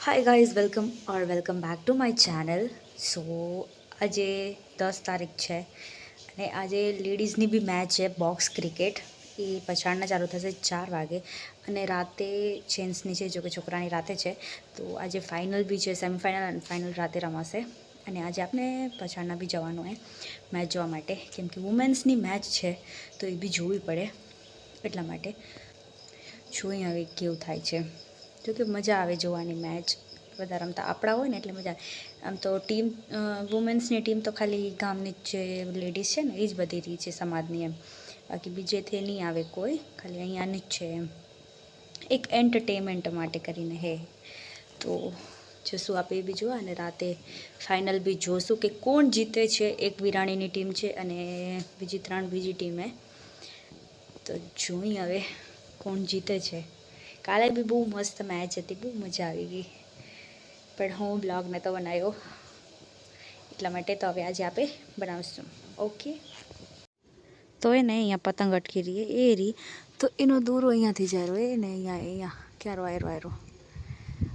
Hi guys welcome or welcome back to my channel so આજે દસ તારીખ છે અને આજે લેડીઝની બી મેચ છે બોક્સ ક્રિકેટ એ પછાડના ચાલુ થશે ચાર વાગે અને રાતે જેન્ટ્સની છે જો કે છોકરાની રાતે છે, તો આજે ફાઇનલ બી છે સેમિફાઇનલ અને ફાઇનલ રાતે રમાશે. અને આજે આપણે પછાડના બી જવાનું હોય મેચ જોવા માટે. કેમ કે વુમેન્સની મેચ છે, તો એ બી જોવી પડે. એટલા માટે જોઈ હવે કેવું થાય છે. જો કે મજા આવે જોવાની મેચ બધા રમતા આપણા હોય ને એટલે મજા આમ તો ટીમ વુમેન્સની ટીમ તો ખાલી ગામની જે લેડીઝ છે ને એ જ બધી રહી છે સમાજની એમ. બાકી બીજેથી નહીં આવે કોઈ. ખાલી અહીંયાની જ છે એમ. એક એન્ટરટેનમેન્ટ માટે કરીને હે. તો જશું આપણે બી જોવા અને રાતે ફાઇનલ બી જોશું કે કોણ જીતે છે. એક વિરાણીની ટીમ છે અને બીજી ત્રણ બીજી ટીમે તો જોઈ હવે કોણ જીતે છે. કાલે બી બહુ મસ્ત મેચ હતી, બહુ મજા આવી ગઈ. પણ હું બ્લોગ નહોતો બનાવ્યો. એટલા માટે તો હવે આજે આપણે બનાવશું. ઓકે તો એને અહીંયા પતંગ અટકી રહી એ રહી તો એનો દોરો અહીંયાથી જાય રહ્યો એ ને અહીંયા અહીંયા, ક્યારો આયરો આયરો.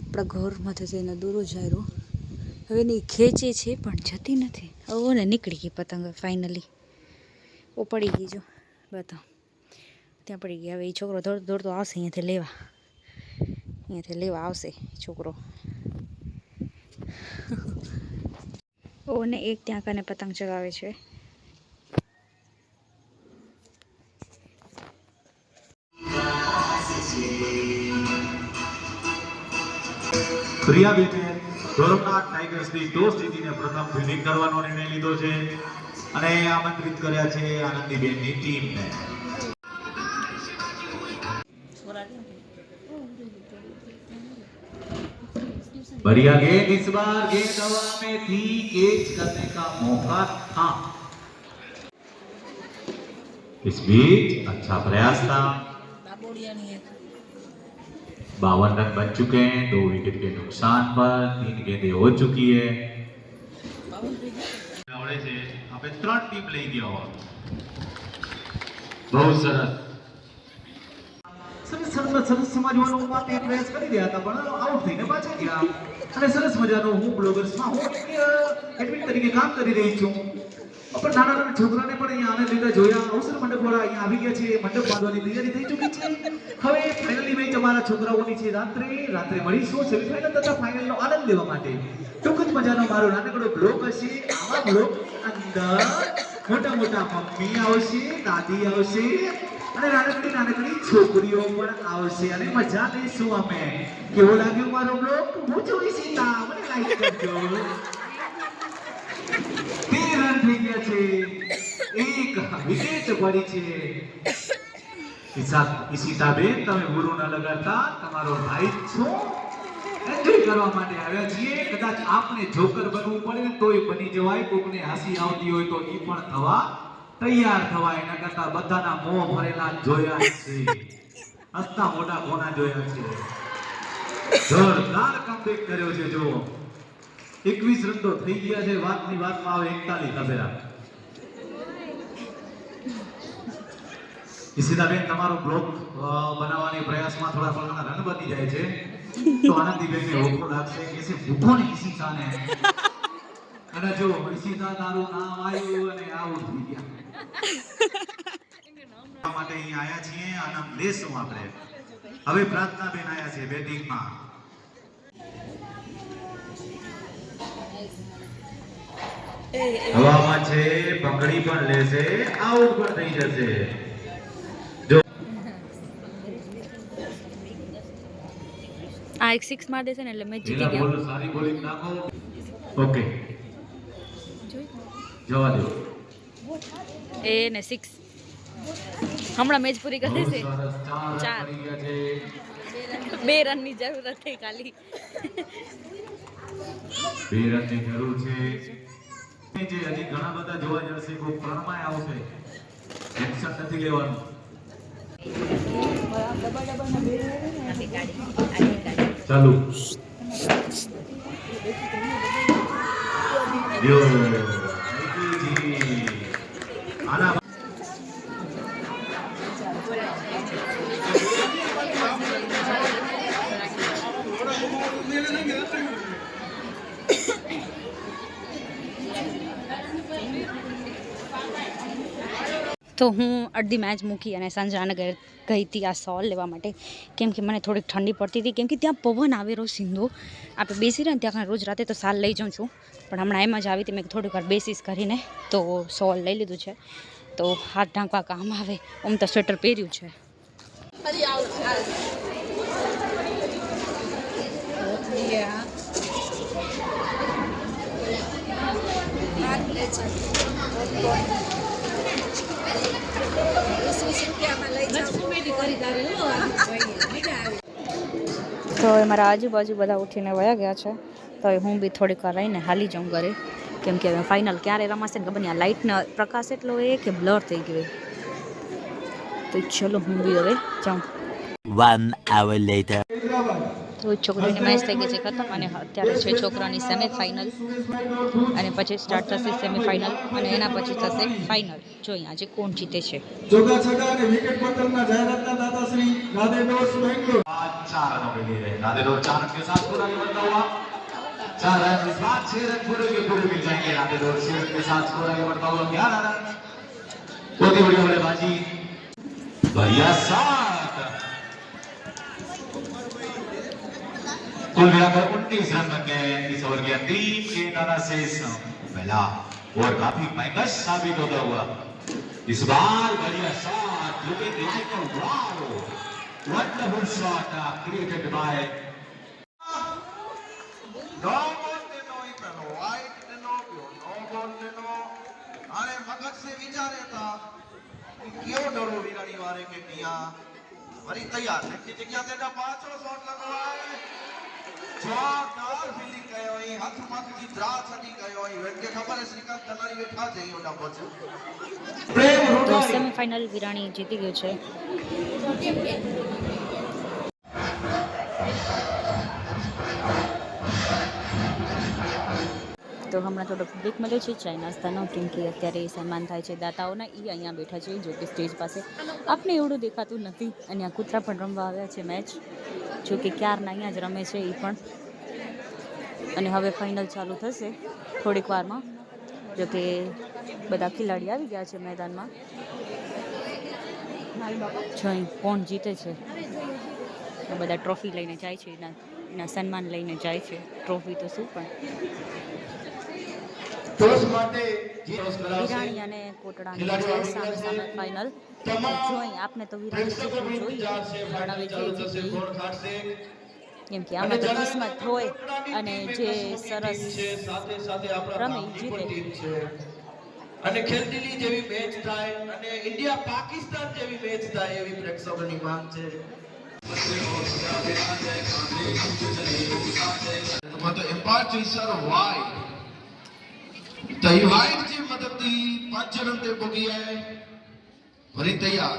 આપણા ઘરમાંથી એનો દોરો જાય રહ્યો હવે એની ખેંચે છે, પણ જતી નથી. હવે ને નીકળી ગઈ પતંગ ફાઇનલી ઓ પડી ગઈ જો, બતાવ. ત્યાં પડી ગયા હવે એ છોકરો દોડતો દોડતો આવશે, અહીંયાથી લેવા. અહીંયાથી લેવા આવશે છોકરો. ઓને એક ત્યાં કને પતંગ ચગાવે છે. પ્રથમ કરવાનો નિર્ણય લીધો છે અને આમંત્રિત કર્યા છે આનંદીબેનની ટીમને. बढ़िया गेंद इस बार गेंद हवा में थी कैच करने का मौका था इस बीच अच्छा प्रयास था बावन रन बन चुके हैं दो विकेट के नुकसान पर तीन गेंदें हो चुकी है આવડે છે આપણે ત્રણ ટીમ લઈ ગયા હોત બહુ સરસ સરસ સરસ માટે પ્રયાસ કરી રહ્યા હતા, પણ આઉટ થઈને પાછા ગયા. અને સરસ મજાનો હું બ્લોગર્સમાં હું એડમિન તરીકે કામ કરી રહી છું. પણ નાના નાના છોકરાને પણ અહીંયા આનંદ લીધા જોયા. અવસર મંડપ વાળા અહીંયા આવી ગયા છે. મંડપ બાંધવાની તૈયારી થઈ ચૂકી છે. હવે ફાઇનલી મેચ અમારા છોકરાઓની છે રાત્રે રાત્રે મળીશું સેમિફાઇનલ તથા ફાઇનલનો આનંદ લેવા માટે. ટૂંક જ મજાનો મારો નાનકડો બ્લોગ હશે. આવા બ્લોગ અંદર મોટા મોટા મમ્મી આવશે, દાદી આવશે અને નાનકડી નાનકડી છોકરીઓ પણ આવશે અને મજા લઈશું અમે. કેવો લાગ્યો મારો બ્લોગ? હું જોઈ સીતા મને લાઈક કરજો. તેર રન થઈ ગયા છે. એક વિકેટ પડી છે. ઈશા- ઈશિતાબેન, તમે ગુરુ ન લગાડતા. તમારો ભાઈ છો. એન્જોય કરવા માટે આવ્યા છીએ. કદાચ આપને જોકર બનવું પડે તોય બની જવાય. કોકને હાસી આવતી હોય તો એ પણ થવા તૈયાર થવા એના કરતા બધાના મોં ભરેલા જોયા છે. હસતા મોટા કોના જોયા છે? જોરદાર કમબેક કર્યો છે જો એકવીસ રન થઈ ગયા છે, વાતની વાતમાં આવે એકતાલીસ તબેરા ઈશિતાબેન, તમારો બ્લોગ બનાવવાની પ્રયાસમાં થોડા થોડા રન બની જાય છે. તો આનંદીબેનને હોકો લાગશે કે છે, ભૂખો ને અને જો ઈશિતા તારું નામ આવ્યું અને આવું થઈ ગયા. માટે અહીં આયા છીએ આનંદ લેશું આપણે. હવે પ્રાર્થના બેન આયા છે બેટિંગમાં હવામાં છે પકડી પણ લેશે આઉટ પણ થઈ જશે. જો આ એક સિક્સ માર દેશે ને એટલે મેચ જીતી જીલા ગયા. બોલ સારી બોલિંગ નાખો. ઓકે. જવા દો. એ ને સિક્સ હમણાં મેચ પૂરી કરી દેશે? ચાર છે બે રનની જરૂર હતી ખાલી. બે રનની જરૂર છે. જે હજી ઘણા બધા જોવા જશે, કોઈ પ્રણમાય આવશે. એક્શન નથી લેવાનું. ચાલુ. લ્યો તો હું અડધી મેચ મૂકી અને સંજાને ગઈ ગઈ હતી આ સોલ લેવા માટે. કેમ કે મને થોડીક ઠંડી પડતી હતી. કેમ કે ત્યાં પવન આવેલો સિંધો. આપણે બેસી રહ્યા ને ત્યાં રોજ રાતે તો સાલ લઈ જાઉં છું. પણ હમણાં એમ જ આવી હતી. મેં થોડીક વાર બેસીસ કરીને તો સોલ લઈ લીધું છે. તો હાથ ઢાંકવા કામ આવે. આમ તો સ્વેટર પહેર્યું છે. તો એ મારા આજુબાજુ બધા ઉઠીને વયા ગયા છે. તો હું બી થોડીક વાર રહીને હાલી જાઉં ઘરે. કેમ કે હવે ફાઇનલ ક્યારે રમાશે ને ખબર નહીં. લાઇટનો પ્રકાશ એટલો એ કે બ્લર થઈ ગયો તો ચલો હું બી હવે જાઉં. One hour later. તો છોકરીની મેચ થઈ ગઈ છે ખતમ અને અત્યારે છે છોકરાની સેમીફાઇનલ અને પછી સ્ટાર્ટ થશે સેમીફાઇનલ અને એના પછી થશે ફાઇનલ જોઈએ આજે કોણ જીતે છે જોગા છગા અને વિકેટ પતંગના જાહેરાતના દાતા શ્રી રાધે ડોર્સ બેંગ્લોર चार रनों के लिए राधे रोज चार रन के साथ पूरा नहीं बनता हुआ चार रन इस बार छह रन पूरे के पूरे मिल जाएंगे राधे रोज छह रन के साथ स्कोर आगे बढ़ता हुआ ग्यारह रन बहुत ही बढ़िया बल्लेबाजी बढ़िया सात कुल मिलाकर 19 रन बन गए इस ओवर के अंतिम के गेंदाना से पहला और काफ़ी पैकस साबित होता हुआ। इस बार बढ़िया shot looking like a wow. Wonderful shot created by हाणे मगज से विचारे था। कि क्यों डरो वीरानी वाले के ॾींहुं वरी तैयार है कि जॻह ते पाछो शॉट लगवाए અહીં દ્રા ગયો અહીં વેટ કે ખબર શ્રીકાંત તનારી બેઠા જઈ ઓડા પહોંચો પ્રેમ તો સેમીફાઇનલ વિરાણી જીતી ગયું છે. તો હમણાં થોડો બ્રેક મળ્યો છે. ચાય નાસ્તાનો કેમ કે અત્યારે સન્માન થાય છે દાતાઓના. એ અહીંયા બેઠા છે જો કે સ્ટેજ પાસે. આપને એવડું દેખાતું નથી. અને આ કૂતરા પણ રમવા આવ્યા છે મેચ. જો કે ક્યારના અહીંયા જ રમે છે એ પણ. અને હવે ફાઇનલ ચાલુ થશે થોડીક વારમાં. જો કે બધા ખેલાડી આવી ગયા છે મેદાનમાં. જોઈ કોણ જીતે છે. બધા ટ્રોફી લઈને જાય છે, એના એના સન્માન લઈને જાય છે. ટ્રોફી તો શું પણ. ટોસ માટે જે ટોસ કરાવશે વિરાણી અને કોટડાની સામે સામે ફાઇનલ જોઈ આપને તો વિરાણી પ્રેક્ષકો જીતવું પણ જોઈએ. ઇંતજાર છે પણ ફાઇનલ હવે ચાલુ જે થશે જીતે કોણ ખાટશે કેમ કે આમાં તો કિસ્મત હોય અને જે સરસ સાથે સાથે આપણા રમે ગામની જીતે. પણ ટીમ છે. અને ખેલદિલી જેવી મેચ થાય અને ઇન્ડિયા પાકિસ્તાન જેવી મેચ થાય એવી પ્રેક્ષકોની માંગ છે. તો એમ્પાયર ચેસર વાઇડ ਤਈ ਵਾਹਿਗੁਰੂ ਜੀ ਮਦਦ ਦੀ ਪਾਚਰਨ ਤੇ ਪੁਗੀ ਹੈ ફરી તૈયાર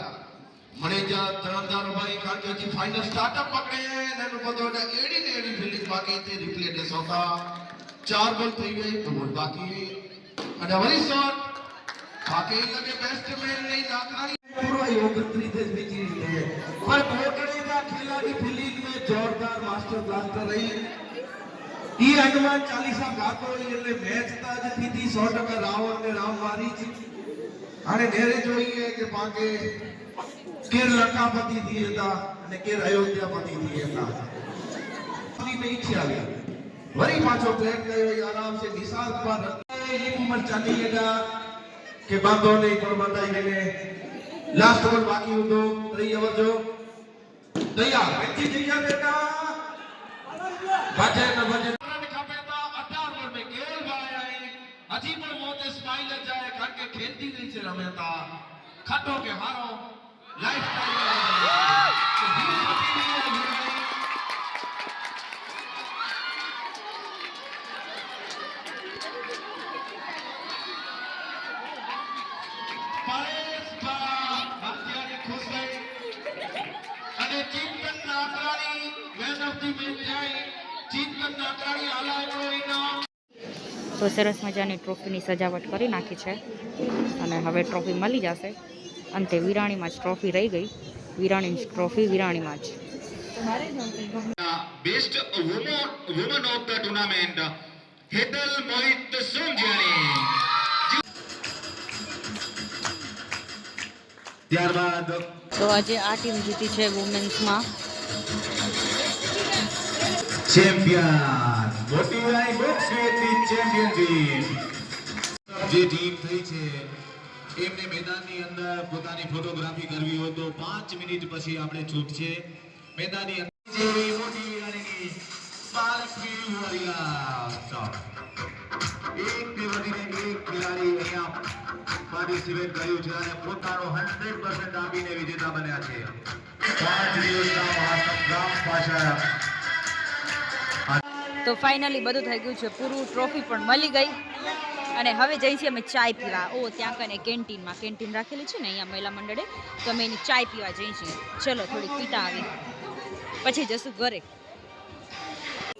મણેજા તરણધારભાઈ કાંકેજી ફાઇનલ સ્ટાર્ટઅપ પકડે નેનો બધો એડી ને એડી ફિલ્ડિંગ બાકી તે રિપ્લેટ સોતા ચાર બોલ થઈ ગઈ તો બોલ બાકી. અને વરી શોટ બાકી લગે બેસ્ટ મેન નહીં દાખલાની પૂરો એ 29 જ બીજી છે. પર કોટડી કા ખેલાડી ફિલ્ડિંગ મે જોરદાર માસ્ટર બ્લાસ્ટર રહી ઈ હનુમાન ચાલીસા ગાતો એટલે મેચ જ થીધી સો ટકા રાવણ ને રામ મારી છે અને નેરે જોઈએ કે પાકે કેર લંકાપતિ થી હતા અને કેર અયોધ્યાપતિ થી હતા में ઈચ્છે આવી વરી પાછો પ્લેન ગયો આરામ સે નિશાંત પર એક ઉમર ચાલી લેગા કે બાંધો નહીં, પણ બતાઈ ગયેલે લાસ્ટ ઓવર બાકી હતો. રહી ઓવર જો. તૈયાર. બેઠી જગ્યા બેટા. ભજે ન ખપે છે રમેતા ખટો કે અને ચિંતન ચિંતન નાકરાણી હાલાયો તો સરસ મજાની ટ્રોફીની સજાવટ કરી નાખી છે. અને હવે ટ્રોફી મળી જશે. અંતે વિરાણીમાં જ ટ્રોફી રહી ગઈ. વિરાણી ટ્રોફી વિરાણીમાં જ. Best woman of the tournament Hetal Mohit Somjiyani ત્યારબાદ તો આજે આ ટીમ જીતી છે વુમેન્સમાં ચેમ્પિયન. ઉડાઈ બોક્સ ચેમ્પિયનશિપ. જે ટીમ થઈ છે, એમને મેદાનની અંદર પોતાની ફોટોગ્રાફી કરવી હોય તો 5 મિનિટ પછી આપણે છૂટશે. મેદાનની અંદર જેવી મોટી ઉડાડીની બાલકવી વરિયા એક થી એક ખેલાડી અહીંયા પાર્ટિસિપેટ કર્યું છે અને પોતાનો 100% આપીને વિજેતા બન્યા છે. પાંચ દિવસના મહાસંગ્રામ પાછળ તો ફાઇનલી બધું થઈ ગયું છે. પૂરું ટ્રોફી પણ મળી ગઈ. અને હવે જઈ છીએ અમે ચાય પીવા. ઓ, ત્યાં કને કેન્ટીનમાં. કેન્ટીન રાખેલી છે ને અહીંયા મહિલા મંડળે. તો અમે એની ચાય પીવા જઈ છીએ. ચલો, થોડીક પીતા આવી પછી જશું ઘરે.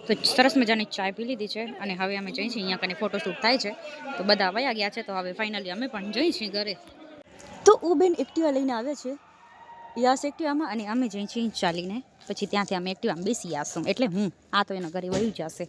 તો સરસ મજાની ચાય પી લીધી છે અને હવે અમે જઈ છીએ. અહીંયા કને ફોટોશૂટ થાય છે. તો બધા વયા ગયા છે. તો હવે ફાઇનલી અમે પણ જઈ છીએ ઘરે. તો ઉબેન બેન એક્ટિવા લઈને આવે છે. યસ, એક્ટિવામાં અને અમે જઈ છીએ ચાલીને, પછી ત્યાંથી અમે એક્ટિવામાં બેસી આવશું એટલે હું, આ તો એનો ઘરે વયું જશે.